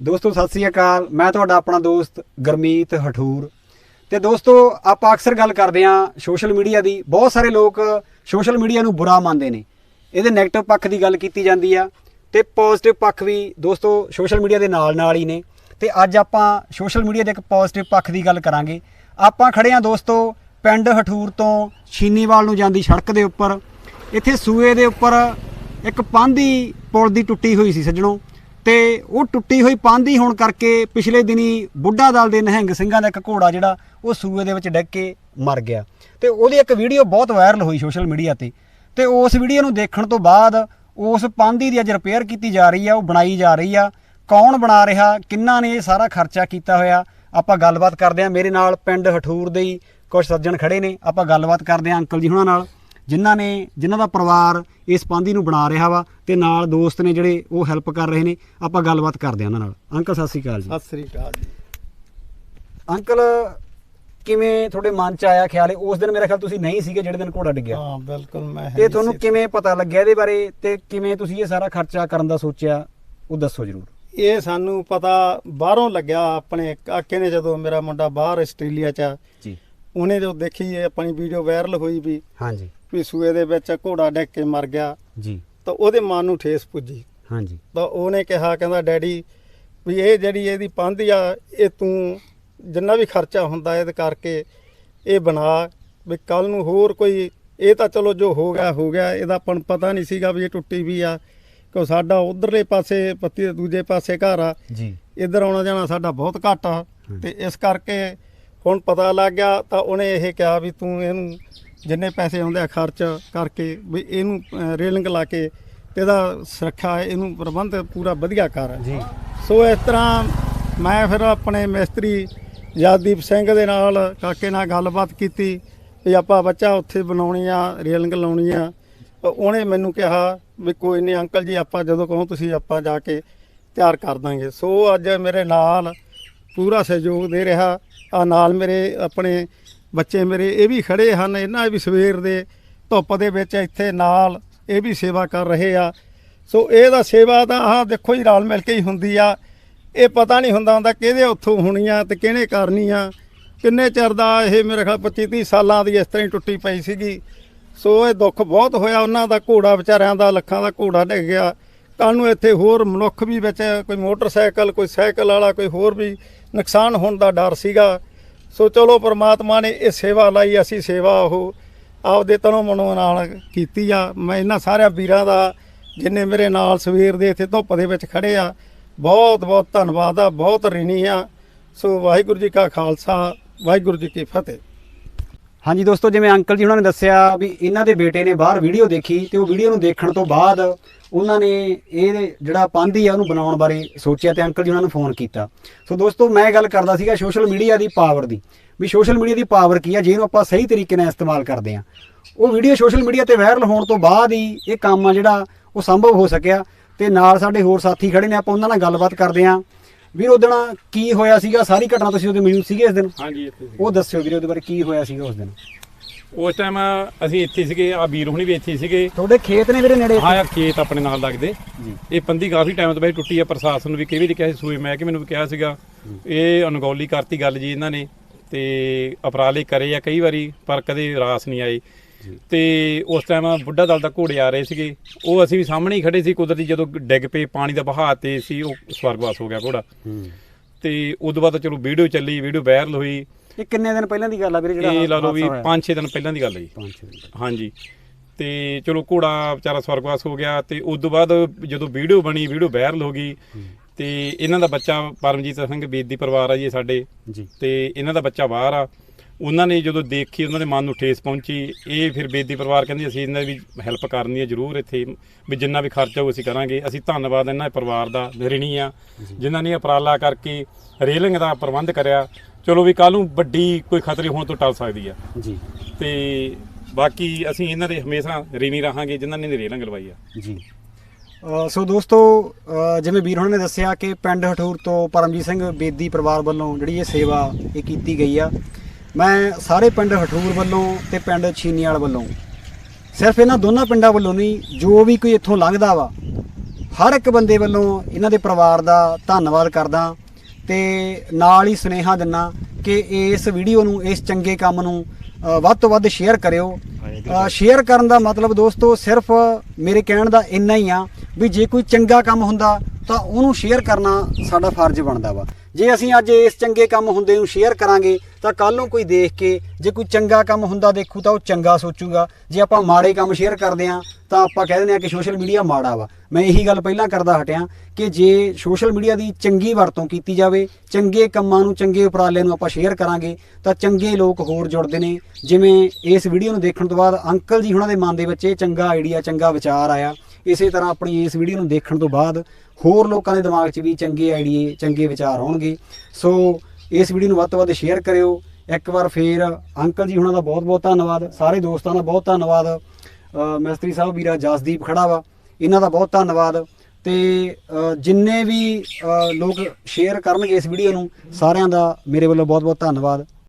ਦੋਸਤੋ, ਸਤਿ ਸ੍ਰੀ ਅਕਾਲ। ਮੈਂ ਤੁਹਾਡਾ ਆਪਣਾ ਦੋਸਤ ਗਰਮੀਤ ਹਠੂਰ। ਤੇ ਦੋਸਤੋ, ਆਪਾਂ ਅਕਸਰ ਗੱਲ ਕਰਦੇ ਆਂ ਸੋਸ਼ਲ ਮੀਡੀਆ ਦੀ। ਬਹੁਤ ਸਾਰੇ ਲੋਕ ਸੋਸ਼ਲ ਮੀਡੀਆ ਨੂੰ ਬੁਰਾ ਮੰਨਦੇ ਨੇ। ਇਹਦੇ 네ਗੇਟਿਵ ਪੱਖ ਦੀ ਗੱਲ ਕੀਤੀ ਜਾਂਦੀ ਆ ਤੇ ਪੋਜ਼ਿਟਿਵ ਪੱਖ ਵੀ ਦੋਸਤੋ ਸੋਸ਼ਲ ਮੀਡੀਆ ਦੇ ਨਾਲ ਨਾਲ ਹੀ ਨੇ। ਤੇ ਅੱਜ ਆਪਾਂ ਸੋਸ਼ਲ ਮੀਡੀਆ ਦੇ ਇੱਕ ਪੋਜ਼ਿਟਿਵ ਪੱਖ ਦੀ ਗੱਲ ਕਰਾਂਗੇ। ਆਪਾਂ ਖੜੇ ਆਂ ਦੋਸਤੋ ਪਿੰਡ ਹਠੂਰ ਤੋਂ ਛੀਨੀਵਾਲ ਨੂੰ ਜਾਂਦੀ ਸੜਕ ਦੇ ਉੱਪਰ। ਇੱਥੇ ਸੂਏ ਦੇ ਉੱਪਰ ਇੱਕ ਪਾਂਦੀ ਪੁਲ ਦੀ ਟੁੱਟੀ ਹੋਈ ਸੀ ਸੱਜਣੋ। ਤੇ ਉਹ ਟੁੱਟੀ ਹੋਈ ਪਾਂਦੀ ਹੋਣ ਕਰਕੇ ਪਿਛਲੇ ਦਿਨੀ ਬੁੱਢਾ ਦਲ ਦੇ ਨਹਿੰਗ ਸਿੰਘਾਂ ਦਾ ਇੱਕ ਘੋੜਾ ਜਿਹੜਾ, ਉਹ ਸੂਏ ਦੇ ਵਿੱਚ ਡਿੱਗ ਕੇ ਮਰ ਗਿਆ। ਤੇ ਉਹਦੀ ਇੱਕ ਵੀਡੀਓ ਬਹੁਤ ਵਾਇਰਲ ਹੋਈ ਸੋਸ਼ਲ ਮੀਡੀਆ ਤੇ। ਤੇ ਉਸ ਵੀਡੀਓ ਨੂੰ ਦੇਖਣ ਤੋਂ ਬਾਅਦ ਉਸ ਪਾਂਦੀ ਦੀ ਅੱਜ ਰਿਪੇਅਰ ਕੀਤੀ ਜਾ ਰਹੀ ਆ, ਉਹ ਬਣਾਈ ਜਾ ਰਹੀ ਆ। ਕੌਣ ਬਣਾ ਰਿਹਾ, ਕਿੰਨਾ ਨੇ ਇਹ ਸਾਰਾ ਖਰਚਾ ਕੀਤਾ ਹੋਇਆ, ਆਪਾਂ ਗੱਲਬਾਤ ਕਰਦੇ ਹਾਂ। ਮੇਰੇ ਨਾਲ ਪਿੰਡ ਹਠੂਰ ਦੇ ਹੀ ਕੁਝ ਸੱਜਣ ਖੜੇ ਨੇ, ਆਪਾਂ ਗੱਲਬਾਤ ਕਰਦੇ ਹਾਂ ਅੰਕਲ ਜੀ ਹੁਣਾਂ ਨਾਲ। ਜਿਨ੍ਹਾਂ ਨੇ ਜਿਨ੍ਹਾਂ ਦਾ ਪਰਿਵਾਰ ਇਸ ਪਾਂਦੀ ਨੂੰ ਬਣਾ ਰਿਹਾ ਵਾ ਤੇ ਨਾਲ ਦੋਸਤ ਨੇ ਜਿਹੜੇ ਉਹ ਹੈਲਪ ਕਰ ਰਹੇ ਨੇ ਆਪਾਂ ਗੱਲਬਾਤ ਕਰਦੇ ਹਾਂ ਉਹਨਾਂ ਨਾਲ। ਅੰਕਲ ਸਤਿ ਸ੍ਰੀ ਅਕਾਲ ਜੀ। ਸਤਿ ਸ੍ਰੀ ਅਕਾਲ ਜੀ। ਅੰਕਲ ਕਿਵੇਂ ਤੁਹਾਡੇ ਮਨ ਚ ਆਇਆ ਖਿਆਲ? ਉਸ ਦਿਨ ਮੇਰਾ ਖਿਆਲ ਤੁਸੀਂ ਨਹੀਂ ਸੀਗੇ ਜਿਹੜੇ ਦਿਨ ਘੋੜਾ ਡਿੱਗਿਆ। ਹਾਂ ਬਿਲਕੁਲ ਮੈਂ ਹੈ ਤੇ ਤੁਹਾਨੂੰ। ਕਿਵੇਂ ਪਤਾ ਲੱਗਿਆ ਇਹਦੇ ਬਾਰੇ? ਤੇ ਕਿਵੇਂ ਤੁਸੀਂ ਇਹ ਸਾਰਾ ਖਰਚਾ ਕਰਨ ਦਾ ਸੋਚਿਆ? ਉਹ ਦੱਸੋ ਜਰੂਰ। ਇਹ ਸਾਨੂੰ ਪਤਾ ਬਾਹਰੋਂ ਲੱਗਿਆ ਆਪਣੇ ਕਾਕੇ ਨੇ ਜਦੋਂ ਮੇਰਾ ਮੁੰਡਾ ਬਾਹਰ ਆਸਟ੍ਰੇਲੀਆ ਚ ਜੀ। ਉਹਨੇ ਜੋ ਦੇਖੀ ਇਹ ਆਪਣੀ ਵੀਡੀਓ ਵਾਇਰਲ ਹੋਈ ਵੀ। ਹਾਂਜੀ। ਵੀ ਸੂਏ ਦੇ ਵਿੱਚ ਘੋੜਾ ਡਿੱਗ ਕੇ ਮਰ ਗਿਆ। ਜੀ। ਤਾਂ ਉਹਦੇ ਮਨ ਨੂੰ ਠੇਸ ਪੁੱਜੀ। ਹਾਂਜੀ। ਤਾਂ ਉਹਨੇ ਕਿਹਾ ਕਹਿੰਦਾ ਡੈਡੀ ਵੀ ਇਹ ਜਿਹੜੀ ਇਹਦੀ ਪੰਧ ਆ ਇਹ ਤੂੰ ਜਿੰਨਾ ਵੀ ਖਰਚਾ ਹੁੰਦਾ ਇਹਦੇ ਕਰਕੇ ਇਹ ਬਣਾ ਵੀ ਕੱਲ ਨੂੰ ਹੋਰ ਕੋਈ ਇਹ ਤਾਂ ਚਲੋ ਜੋ ਹੋ ਗਿਆ ਹੋ ਗਿਆ ਇਹਦਾ ਆਪਾਂ ਨੂੰ ਪਤਾ ਨਹੀਂ ਸੀਗਾ ਵੀ ਇਹ ਟੁੱਟੀ ਵੀ ਆ। ਕਿਉਂ ਸਾਡਾ ਉਧਰਲੇ ਪਾਸੇ ਪੱਤੀ ਦੇ ਦੂਜੇ ਪਾਸੇ ਘਰ ਆ। ਜੀ। ਇੱਧਰ ਆਉਣਾ ਜਾਣਾ ਸਾਡਾ ਬਹੁਤ ਘੱਟ ਆ। ਤੇ ਇਸ ਕਰਕੇ ਹੁਣ ਪਤਾ ਲੱਗ ਗਿਆ ਤਾਂ ਉਹਨੇ ਇਹ ਕਿਹਾ ਵੀ ਤੂੰ ਇਹਨੂੰ ਜਿੰਨੇ ਪੈਸੇ ਆਉਂਦੇ ਆ ਖਰਚ ਕਰਕੇ ਵੀ ਇਹਨੂੰ ਰੇਲਿੰਗ ਲਾ ਕੇ ਤੇ ਇਹਦਾ ਸੁਰੱਖਿਆ ਇਹਨੂੰ ਪ੍ਰਬੰਧ ਪੂਰਾ ਵਧੀਆ ਕਰ। ਜੀ। ਸੋ ਇਸ ਤਰ੍ਹਾਂ ਮੈਂ ਫਿਰ ਆਪਣੇ ਮਿਸਤਰੀ ਯਾਦੀਪ ਸਿੰਘ ਦੇ ਨਾਲ ਕਾਕੇ ਨਾਲ ਗੱਲਬਾਤ ਕੀਤੀ ਵੀ ਆਪਾਂ ਬੱਚਾ ਉੱਥੇ ਬਣਾਉਣੀ ਆ ਰੇਲਿੰਗ ਲਾਉਣੀ ਆ। ਉਹਨੇ ਮੈਨੂੰ ਕਿਹਾ ਵੀ ਕੋਈ ਨਹੀਂ ਅੰਕਲ ਜੀ ਆਪਾਂ ਜਦੋਂ ਕਹੋ ਤੁਸੀਂ ਆਪਾਂ ਜਾ ਕੇ ਤਿਆਰ ਕਰ ਦਾਂਗੇ। ਸੋ ਅੱਜ ਮੇਰੇ ਨਾਲ ਪੂਰਾ ਸਹਿਯੋਗ ਦੇ ਰਿਹਾ ਆ ਨਾਲ ਮੇਰੇ ਆਪਣੇ ਬੱਚੇ ਮੇਰੇ ਇਹ ਵੀ ਖੜੇ ਹਨ, ਇਹਨਾਂ ਵੀ ਸਵੇਰ ਦੇ ਧੁੱਪ ਦੇ ਵਿੱਚ ਇੱਥੇ ਨਾਲ ਇਹ ਵੀ ਸੇਵਾ ਕਰ ਰਹੇ ਆ। ਸੋ ਇਹਦਾ ਸੇਵਾ ਤਾਂ ਆਹ ਦੇਖੋ ਜੀ, ਰਲ ਮਿਲ ਕੇ ਹੀ ਹੁੰਦੀ ਆ। ਇਹ ਪਤਾ ਨਹੀਂ ਹੁੰਦਾ ਹੁੰਦਾ ਕਿਹਦੇ ਉੱਥੋਂ ਹੋਣੀ ਆ ਤੇ ਕਿਹਨੇ ਕਰਨੀ ਆ। ਕਿੰਨੇ ਚਿਰ ਦਾ ਇਹ ਮੇਰੇ ਖਿਆਲ 25 30 ਸਾਲਾਂ ਦੀ ਇਸ ਤਰ੍ਹਾਂ ਹੀ ਟੁੱਟੀ ਪਈ ਸੀਗੀ। ਸੋ ਇਹ ਦੁੱਖ ਬਹੁਤ ਹੋਇਆ, ਉਹਨਾਂ ਦਾ ਘੋੜਾ ਵਿਚਾਰਿਆਂ ਦਾ, ਲੱਖਾਂ ਦਾ ਘੋੜਾ ਡਿੱਗ ਗਿਆ। ਕੱਲ ਨੂੰ ਇੱਥੇ ਹੋਰ ਮਨੁੱਖ ਵੀ ਵਿੱਚ ਕੋਈ ਮੋਟਰਸਾਈਕਲ, ਕੋਈ ਸਾਈਕਲ ਵਾਲਾ, ਕੋਈ ਹੋਰ ਵੀ ਨੁਕਸਾਨ ਹੋਣ ਦਾ ਡਰ ਸੀਗਾ। ਸੋ ਚਲੋ ਪ੍ਰਮਾਤਮਾ ਨੇ ਇਹ ਸੇਵਾ ਲਈ, ਅਸੀਂ ਸੇਵਾ ਉਹ ਆਪਦੇ ਤਨੋਂ ਮਨੋਂ ਨਾਲ ਕੀਤੀ ਆ। ਮੈਂ ਇਹਨਾਂ ਸਾਰਿਆਂ ਵੀਰਾਂ ਦਾ, ਜਿੰਨੇ ਮੇਰੇ ਨਾਲ ਸਵੇਰ ਦੇ ਇੱਥੇ ਧੁੱਪ ਦੇ ਵਿੱਚ ਖੜੇ ਆ, ਬਹੁਤ ਬਹੁਤ ਧੰਨਵਾਦ ਆ, ਬਹੁਤ ਰਿਣੀ ਆ। ਸੋ ਵਾਹਿਗੁਰੂ ਜੀ ਕਾ ਖਾਲਸਾ, ਵਾਹਿਗੁਰੂ ਜੀ ਕੀ ਫਤਿਹ। ਹਾਂਜੀ ਦੋਸਤੋ, ਜਿਵੇਂ ਅੰਕਲ ਜੀ ਉਹਨਾਂ ਨੇ ਦੱਸਿਆ ਵੀ ਇਹਨਾਂ ਦੇ ਬੇਟੇ ਨੇ ਬਾਹਰ ਵੀਡੀਓ ਦੇਖੀ ਤੇ ਉਹ ਵੀਡੀਓ ਨੂੰ ਦੇਖਣ ਤੋਂ ਬਾਅਦ ਉਹਨਾਂ ਨੇ ਇਹ ਜਿਹੜਾ ਪਾਂਦੀ ਆ ਉਹਨੂੰ ਬਣਾਉਣ ਬਾਰੇ ਸੋਚਿਆ ਤੇ ਅੰਕਲ ਜੀ ਉਹਨਾਂ ਨੂੰ ਫੋਨ ਕੀਤਾ। ਸੋ ਦੋਸਤੋ, ਮੈਂ ਗੱਲ ਕਰਦਾ ਸੀਗਾ ਸੋਸ਼ਲ ਮੀਡੀਆ ਦੀ ਪਾਵਰ ਦੀ ਵੀ ਸੋਸ਼ਲ ਮੀਡੀਆ ਦੀ ਪਾਵਰ ਕੀ ਆ, ਜਿਹਨੂੰ ਆਪਾਂ ਸਹੀ ਤਰੀਕੇ ਨਾਲ ਇਸਤੇਮਾਲ ਕਰਦੇ ਆ ਉਹ ਵੀਡੀਓ ਸੋਸ਼ਲ ਮੀਡੀਆ ਤੇ ਵਾਇਰਲ ਹੋਣ ਤੋਂ ਬਾਅਦ ਹੀ ਇਹ ਕੰਮ ਆ ਜਿਹੜਾ ਉਹ ਸੰਭਵ ਹੋ ਸਕਿਆ ਤੇ ਨਾਲ ਸਾਡੇ ਹੋਰ ਸਾਥੀ ਖੜੇ ਨੇ, ਆਪਾਂ ਉਹਨਾਂ ਨਾਲ ਗੱਲਬਾਤ ਕਰਦੇ ਆ ਵੀਰ ਉਦਣ ਕੀ ਹੋਇਆ ਸੀਗਾ? ਸਾਰੀ ਘਟਨਾ ਤੁਸੀਂ ਉਹਦੇ ਮੌਜੂਦ ਸੀਗੇ ਇਸ ਦਿਨ? ਹਾਂਜੀ ਇੱਥੇ ਉਹ ਦੱਸਿਓ ਵੀਰੇ ਉਹਦੇ ਬਾਰੇ ਕੀ ਹੋਇਆ ਸੀਗਾ ਉਸ ਦਿਨ? ਉਸ ਟਾਈਮ ਅਸੀਂ ਇੱਥੇ ਸੀਗੇ ਆ ਵੀਰ ਹੁਣੀ ਵੀ ਇੱਥੇ ਸੀਗੇ। ਤੁਹਾਡੇ ਖੇਤ ਨੇ ਵੀਰੇ ਨੇੜੇ? ਹਾਂ ਯਾਰ ਖੇਤ ਆਪਣੇ ਨਾਲ ਲੱਗਦੇ। ਜੀ। ਇਹ ਪੰਦੀ ਕਾਫੀ ਟਾਈਮ ਤੋਂ ਬਾਅਦ ਟੁੱਟੀ ਆ ਪ੍ਰਸ਼ਾਸਨ ਨੂੰ ਵੀ ਕਈ ਵਾਰੀ ਕਿਹਾ ਸੀ ਸੂਏ ਮੈਂ ਕਿ ਮੈਨੂੰ ਵੀ ਕਿਹਾ ਸੀਗਾ। ਇਹ ਅਨਗੌਲੀ ਕਰਤੀ ਗੱਲ ਜੀ ਇਹਨਾਂ ਨੇ ਤੇ ਅਪਰਾਲੇ ਕਰੇ ਆ ਕਈ ਵਾਰੀ ਪਰ ਕਦੇ ਰਾਸ ਨਹੀਂ ਆਈ ਤੇ ਉਸ ਟਾਈਮ ਬੁੱਢਾ ਦਲ ਦਾ ਘੋੜੇ ਆ ਰਹੇ ਸੀਗੇ। ਉਹ ਅਸੀਂ ਵੀ ਸਾਹਮਣੇ ਹੀ ਖੜੇ ਸੀ ਕੁਦਰਤੀ ਜਦੋਂ ਡਿੱਗ ਪਏ ਪਾਣੀ ਦਾ ਵਹਾਅ ਤੇ ਸੀ ਉਹ ਸਵਰਗਵਾਸ ਹੋ ਗਿਆ ਘੋੜਾ। ਹੂੰ। ਤੇ ਉਦੋਂ ਬਾਅਦ ਚਲੋ ਵੀਡੀਓ ਚੱਲੀ ਵੀਡੀਓ ਵਾਇਰਲ ਹੋਈ। ਇਹ ਕਿੰਨੇ ਦਿਨ ਪਹਿਲਾਂ ਦੀ ਗੱਲ ਆ ਵੀਰੇ ਜਿਹੜਾ ਇਹ ਲਾ ਲਓ ਵੀ ਹਾਦਸਾ ਹੋਇਆ? 5-6 ਦਿਨ ਪਹਿਲਾਂ ਦੀ ਗੱਲ ਹੈ ਜੀ। ਦਿਨ। ਹਾਂਜੀ। ਤੇ ਚਲੋ ਘੋੜਾ ਵਿਚਾਰਾ ਸਵਰਗਵਾਸ ਹੋ ਗਿਆ ਤੇ ਉਸ ਤੋਂ ਬਾਅਦ ਜਦੋਂ ਵੀਡੀਓ ਬਣੀ ਵੀਡੀਓ ਵਾਇਰਲ ਹੋ ਗਈ ਤੇ ਇਹਨਾਂ ਦਾ ਬੱਚਾ ਪਰਮਜੀਤ ਸਿੰਘ ਬੇਦੀ ਪਰਿਵਾਰ ਆ ਜੀ ਸਾਡੇ। ਜੀ। ਤੇ ਇਹਨਾਂ ਦਾ ਬੱਚਾ ਬਾਹਰ ਆ। ਉਹਨਾਂ ਨੇ ਜਦੋਂ ਦੇਖੀ ਉਹਨਾਂ ਦੇ ਮਨ ਨੂੰ ਠੇਸ ਪਹੁੰਚੀ ਇਹ ਫਿਰ ਬੇਦੀ ਪਰਿਵਾਰ ਕਹਿੰਦੇ ਅਸੀਂ ਇਹਨਾਂ ਦੀ ਵੀ ਹੈਲਪ ਕਰਨੀ ਹੈ ਜ਼ਰੂਰ ਇੱਥੇ ਵੀ ਜਿੰਨਾ ਵੀ ਖਰਚਾ ਹੋਊ ਅਸੀਂ ਕਰਾਂਗੇ। ਅਸੀਂ ਧੰਨਵਾਦ ਇਹਨਾਂ ਦੇ ਪਰਿਵਾਰ ਦਾ ਰਿਣੀ ਆ ਜਿਨ੍ਹਾਂ ਨੇ ਉਪਰਾਲਾ ਕਰਕੇ ਰੇਲਿੰਗ ਦਾ ਪ੍ਰਬੰਧ ਕਰਿਆ। ਚਲੋ ਵੀ ਕੱਲ ਨੂੰ ਵੱਡੀ ਕੋਈ ਖਤਰੇ ਹੋਣ ਤੋਂ ਟਲ ਸਕਦੀ ਆ। ਜੀ। ਤੇ ਬਾਕੀ ਅਸੀਂ ਇਹਨਾਂ ਦੇ ਹਮੇਸ਼ਾ ਰੀਨੀ ਰਹਾਂਗੇ ਜਿਨ੍ਹਾਂ ਨੇ ਰੇਲਿੰਗ ਲਵਾਈ ਆ। ਜੀ। ਸੋ ਦੋਸਤੋ ਜਿਵੇਂ ਵੀਰ ਹੁਣਾਂ ਨੇ ਦੱਸਿਆ ਕਿ ਪਿੰਡ ਹਠੂਰ ਤੋਂ ਪਰਮਜੀਤ ਸਿੰਘ ਬੇਦੀ ਪਰਿਵਾਰ ਵੱਲੋਂ ਜਿਹੜੀ ਇਹ ਸੇਵਾ ਇਹ ਕੀਤੀ ਗਈ ਆ। ਮੈਂ ਸਾਰੇ ਪਿੰਡ ਹਠੂਰ ਵੱਲੋਂ ਤੇ ਪਿੰਡ ਛੀਨੀਵਾਲ ਵੱਲੋਂ, ਸਿਰਫ ਇਹਨਾਂ ਦੋਨਾਂ ਪਿੰਡਾਂ ਵੱਲੋਂ ਨਹੀਂ, ਜੋ ਵੀ ਕੋਈ ਇੱਥੋਂ ਲੰਘਦਾ ਵਾ, ਹਰ ਇੱਕ ਬੰਦੇ ਵੱਲੋਂ ਇਹਨਾਂ ਦੇ ਪਰਿਵਾਰ ਦਾ ਧੰਨਵਾਦ ਕਰਦਾ ਤੇ ਨਾਲ ਹੀ ਸੁਨੇਹਾ ਦਿੰਨਾ ਕਿ ਇਸ ਵੀਡੀਓ ਨੂੰ, ਇਸ ਚੰਗੇ ਕੰਮ ਨੂੰ ਵੱਧ ਤੋਂ ਵੱਧ ਸ਼ੇਅਰ ਕਰਿਓ। ਸ਼ੇਅਰ ਕਰਨ ਦਾ ਮਤਲਬ ਦੋਸਤੋ ਸਿਰਫ ਮੇਰੇ ਕਹਿਣ ਦਾ ਇੰਨਾ ਹੀ ਆ ਵੀ ਜੇ ਕੋਈ ਚੰਗਾ ਕੰਮ ਹੁੰਦਾ ਤਾਂ ਉਹਨੂੰ ਸ਼ੇਅਰ ਕਰਨਾ ਸਾਡਾ ਫਰਜ਼ ਬਣਦਾ ਵਾ। ਜੇ ਅਸੀਂ ਅੱਜ ਇਸ ਚੰਗੇ ਕੰਮ ਹੁੰਦੇ ਨੂੰ ਸ਼ੇਅਰ ਕਰਾਂਗੇ, ਤਾਂ ਕੱਲ ਨੂੰ ਕੋਈ ਦੇਖ ਕੇ ਜੇ ਕੋਈ ਚੰਗਾ ਕੰਮ ਹੁੰਦਾ ਦੇਖੂ ਤਾਂ ਉਹ ਚੰਗਾ ਸੋਚੂਗਾ। ਜੇ ਆਪਾਂ ਮਾੜੇ ਕੰਮ ਸ਼ੇਅਰ ਕਰਦੇ ਆ ਤਾਂ ਆਪਾਂ ਕਹਿ ਦਿੰਦੇ ਆ ਕਿ ਸੋਸ਼ਲ ਮੀਡੀਆ ਮਾੜਾ ਵਾ। ਮੈਂ ਇਹੀ ਗੱਲ ਪਹਿਲਾਂ ਕਰਦਾ ਹਟਿਆ ਕਿ ਜੇ ਸੋਸ਼ਲ ਮੀਡੀਆ ਦੀ ਚੰਗੀ ਵਰਤੋਂ ਕੀਤੀ ਜਾਵੇ, ਚੰਗੇ ਕੰਮਾਂ ਨੂੰ, ਚੰਗੇ ਉਪਰਾਲੇ ਨੂੰ ਆਪਾਂ ਸ਼ੇਅਰ ਕਰਾਂਗੇ, ਤਾਂ ਚੰਗੇ ਲੋਕ ਹੋਰ ਜੁੜਦੇ ਨੇ। ਜਿਵੇਂ ਇਸ ਵੀਡੀਓ ਨੂੰ ਦੇਖਣ ਤੋਂ ਬਾਅਦ ਅੰਕਲ ਜੀ ਹੁਣਾਂ ਦੇ ਮਨ ਦੇ ਵਿੱਚ ਇਹ ਚੰਗਾ ਆਈਡੀਆ ਚੰਗਾ ਵਿਚਾਰ ਆਇਆ। ਇਸੇ ਤਰ੍ਹਾਂ ਆਪਣੀ ਇਸ ਵੀਡੀਓ ਨੂੰ ਦੇਖਣ ਤੋਂ ਬਾਅਦ ਹੋਰ ਲੋਕਾਂ ਦੇ ਦਿਮਾਗ 'ਚ ਵੀ ਚੰਗੇ ਆਈਡੀਏ, ਚੰਗੇ ਵਿਚਾਰ ਆਉਣਗੇ। ਸੋ ਇਸ ਵੀਡੀਓ ਨੂੰ ਵੱਧ ਤੋਂ ਵੱਧ ਸ਼ੇਅਰ ਕਰਿਓ। ਇੱਕ ਵਾਰ ਫੇਰ ਅੰਕਲ ਜੀ ਹੁਣਾਂ ਦਾ ਬਹੁਤ ਬਹੁਤ ਧੰਨਵਾਦ, ਸਾਰੇ ਦੋਸਤਾਂ ਦਾ ਬਹੁਤ ਧੰਨਵਾਦ। ਮਿਸਤਰੀ ਸਾਹਿਬ, ਵੀਰਾ ਜਸਦੀਪ ਖੜਾ ਵਾ, ਇਹਨਾਂ ਦਾ ਬਹੁਤ ਧੰਨਵਾਦ। ਤੇ ਜਿੰਨੇ ਵੀ ਲੋਕ ਸ਼ੇਅਰ ਕਰਨਗੇ ਇਸ ਵੀਡੀਓ ਨੂੰ, ਸਾਰਿਆਂ ਦਾ ਮੇਰੇ ਵੱਲੋਂ ਬਹੁਤ ਬਹੁਤ ਧੰਨਵਾਦ।